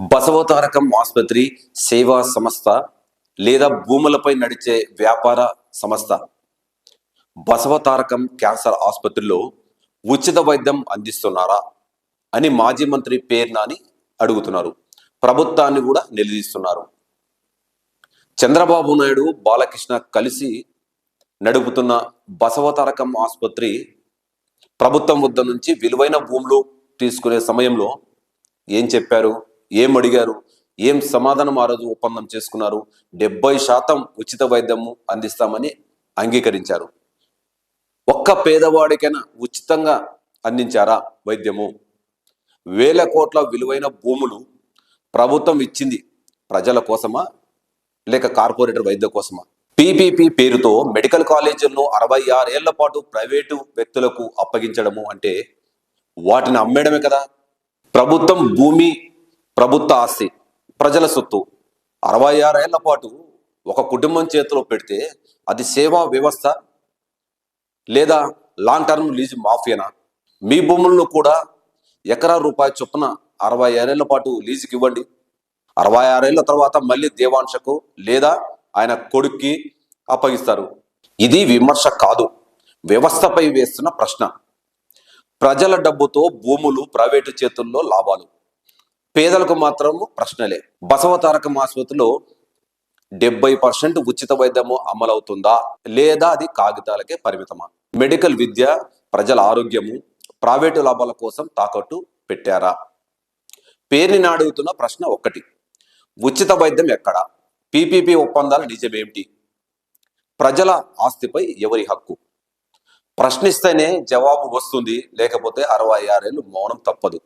బసవతారకం ఆసుపత్రి సేవా సంస్థ లేదా భూములపై నడిచే వ్యాపార సంస్థ. బసవతారకం క్యాన్సర్ ఆసుపత్రిలో ఉచిత వైద్యం అందిస్తున్నారా అని మాజీ మంత్రి పేర్నాని అడుగుతున్నారు. ప్రభుత్వాన్ని కూడా నిలదీస్తున్నారు. చంద్రబాబు నాయుడు బాలకృష్ణ కలిసి నడుపుతున్న బసవతారకం ఆసుపత్రి ప్రభుత్వం వద్ద నుంచి విలువైన భూములు తీసుకునే సమయంలో ఏం చెప్పారు? ఏం అడిగారు? ఏం సమాధానం ఆ రోజు ఒప్పందం చేసుకున్నారు? డెబ్బై శాతం ఉచిత వైద్యము అందిస్తామని అంగీకరించారు. ఒక్క పేదవాడికైనా ఉచితంగా అందించారా వైద్యము? వేల కోట్ల విలువైన భూములు ప్రభుత్వం ఇచ్చింది ప్రజల కోసమా? లేక కార్పొరేటర్ వైద్య కోసమా? పీపీపీ పేరుతో మెడికల్ కాలేజీల్లో అరవై ఆరేళ్ళ పాటు ప్రైవేటు వ్యక్తులకు అప్పగించడము అంటే వాటిని అమ్మేయడమే కదా? ప్రభుత్వం భూమి ప్రభుత్వ ఆస్తి ప్రజల సొత్తు. అరవై ఆరేళ్ళ పాటు ఒక కుటుంబం చేతిలో పెడితే అది సేవా వ్యవస్థ లేదా లాంగ్ టర్మ్ లీజ్ మాఫియానా? మీ భూములను కూడా ఎకరా రూపాయి చొప్పున అరవై ఆరేళ్ళ పాటు లీజుకి ఇవ్వండి అరవై ఆరేళ్ళ తర్వాత మళ్ళీ దేవాంశకు లేదా ఆయన కొడుక్కి అప్పగిస్తారు. ఇది విమర్శ కాదు వ్యవస్థపై వేస్తున్న ప్రశ్న. ప్రజల డబ్బుతో భూములు ప్రైవేటు చేతుల్లో లాభాలు. పేదలకు మాత్రము ప్రశ్నలే బసవతారకం ఆసుపత్రిలో డెబ్బై పర్సెంట్ ఉచిత వైద్యము అమలవుతుందా? లేదా అది కాగితాలకే పరిమితమా? మెడికల్ విద్య ప్రజల ఆరోగ్యము ప్రైవేటు లాభాల కోసం తాకట్టు పెట్టారా? పేరుని అడుగుతున్న ప్రశ్న ఒక్కటి. ఉచిత వైద్యం ఎక్కడ? పీపీపీ ఒప్పందాల నిజమేమిటి? ప్రజల ఆస్తిపై ఎవరి హక్కు? ప్రశ్నిస్తేనే జవాబు వస్తుంది లేకపోతే అరవై ఆరేళ్ళు మౌనం తప్పదు.